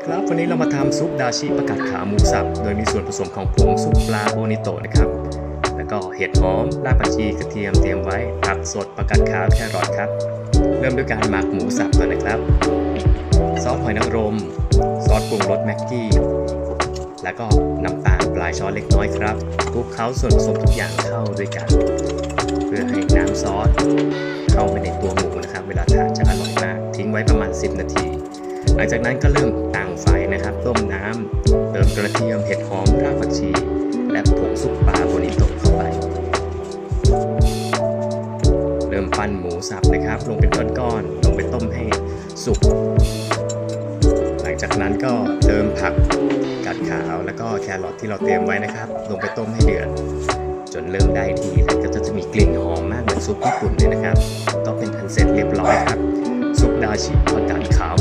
ดีครับวันนี้เรามาทำซุปดาชิประกาศขาวหมูสับ โดยมีส่วนผสมของผงซุปปลาโบนิโตนะครับ แล้วก็เห็ดหอมรากผักชีกระเทียมเตรียมไว้ผักสดประกาศขาวแครอทครับ เริ่มด้วยการหมักหมูสับก่อนนะครับ ซอสหอยนางรม ซอสปรุงรสแม็กกี้ แล้วก็น้ำตาลปลายช้อนเล็กน้อยครับคลุกเคล้าส่วนผสมทุกอย่างเข้าด้วยกัน เพื่อให้น้ำซอสเข้าไปในตัวหมูนะครับ เวลาทานจะอร่อยมาก ทิ้งไว้ประมาณ 10 นาที หลังจากนั้นก็เริ่มตั้งไฟนะครับ ต้มน้ำเติมกระเทียมเห็ดหอมรากผักชี และผงซุปปลาโบนิโตเข้าไป เริ่มปั้นหมูสับนะครับ ลงเป็นก้อนๆลงไปต้มให้สุก หลังจากนั้นก็เติมผักกัดขาวแล้วก็แครอทที่เราเตรียมไว้นะครับ ลงไปต้มให้เดือดจนเริ่มได้ที่แล้วก็จะมีกลิ่นหอมมากเหมือนซุปญี่ปุ่นเลยนะครับ ก็เป็นอันเสร็จเรียบร้อยครับ ซุปดาชิผักกาดขาว